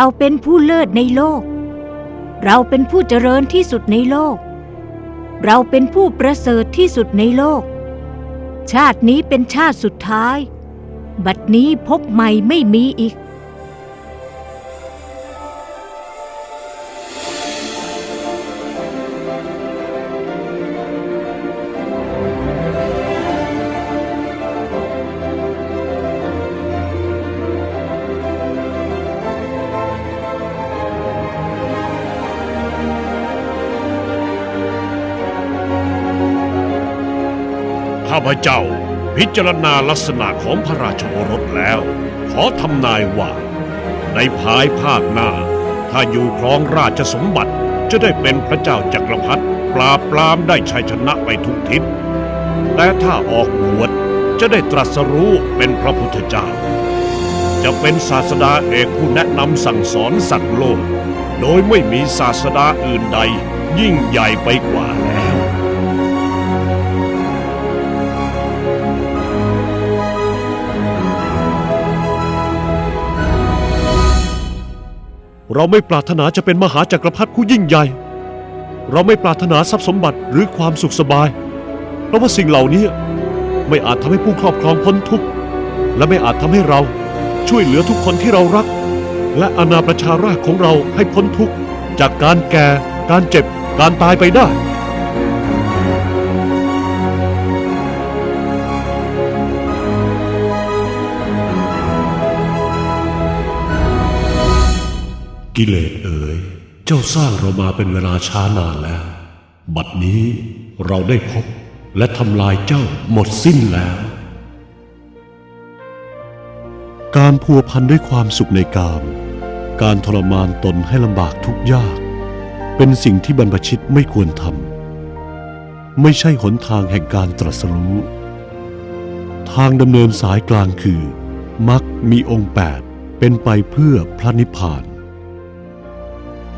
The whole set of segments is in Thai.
เราเป็นผู้เลิศในโลก เราเป็นผู้เจริญที่สุดในโลก เราเป็นผู้ประเสริฐที่สุดในโลก ชาตินี้เป็นชาติสุดท้าย บัดนี้พบใหม่ไม่มีอีก พเจ้า พิจารณาลักษณะของพระราชโอรสแล้ว ขอทำนายว่า ในภายภาคหน้า ถ้าอยู่ครองราชสมบัติจะได้เป็นพระเจ้าจักรพรรดิปราบปรามได้ชัยชนะไปทุกทิศแต่ถ้าออกบวชจะได้ตรัสรู้เป็นพระพุทธเจ้า จะเป็นศาสดาเอกผู้แนะนำสั่งสอนสัตว์โลก โดยไม่มีศาสดาอื่นใดยิ่งใหญ่ไปกว่า เราไม่ปรารถนาจะเป็นมหาจักรพรรดิผู้ยิ่งใหญ่ เราไม่ปรารถนาทรัพย์สมบัติหรือความสุขสบาย เพราะว่าสิ่งเหล่านี้ไม่อาจทำให้ผู้ครอบครองพ้นทุกข์ และไม่อาจทำให้เราช่วยเหลือทุกคนที่เรารัก และอาณาประชาราชของเราให้พ้นทุกข์ จากการแก่ การเจ็บ การตายไปได้ กิเลสเอ๋ย เจ้าสร้างเรามาเป็นเวลาช้านานแล้ว บัดนี้เราได้พบและทำลายเจ้าหมดสิ้นแล้ว การพัวพันด้วยความสุขในกาม การทรมานตนให้ลำบากทุกยาก เป็นสิ่งที่บรรพชิตไม่ควรทำ ไม่ใช่หนทางแห่งการตรัสรู้ ทางดำเนินสายกลางคือมักมีองค์แปดเป็นไปเพื่อพระนิพพาน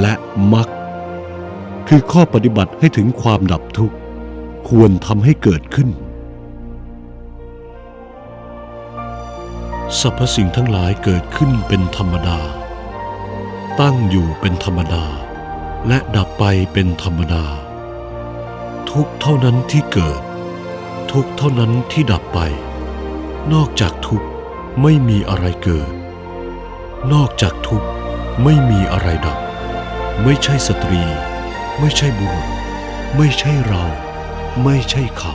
และมรรคคือข้อปฏิบัติให้ถึงความดับทุกข์ ควรทำให้เกิดขึ้นสรรพสิ่งทั้งหลายเกิดขึ้นเป็นธรรมดา ตั้งอยู่เป็นธรรมดา และดับไปเป็นธรรมดา ทุกเท่านั้นที่เกิด ทุกเท่านั้นที่ดับไป นอกจากทุกไม่มีอะไรเกิด นอกจากทุกไม่มีอะไรดับ ไม่ใช่สตรี ไม่ใช่บุรุษ ไม่ใช่เรา ไม่ใช่เขา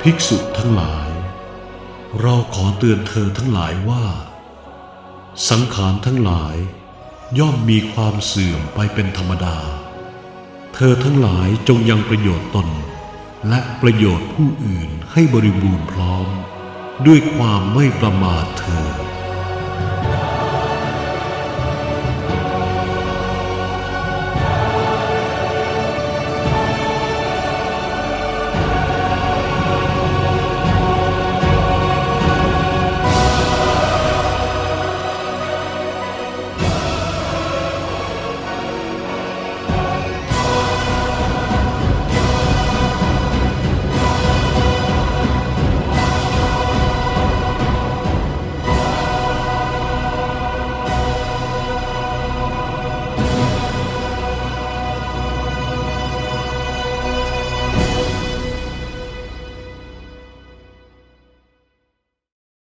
ภิกษุทั้งหลาย เราขอเตือนเธอทั้งหลายว่า สังขารทั้งหลาย ย่อมมีความเสื่อมไปเป็นธรรมดา เธอทั้งหลายจงยังประโยชน์ตน และประโยชน์ผู้อื่นให้บริบูรณ์พร้อม ด้วยความไม่ประมาทเธอ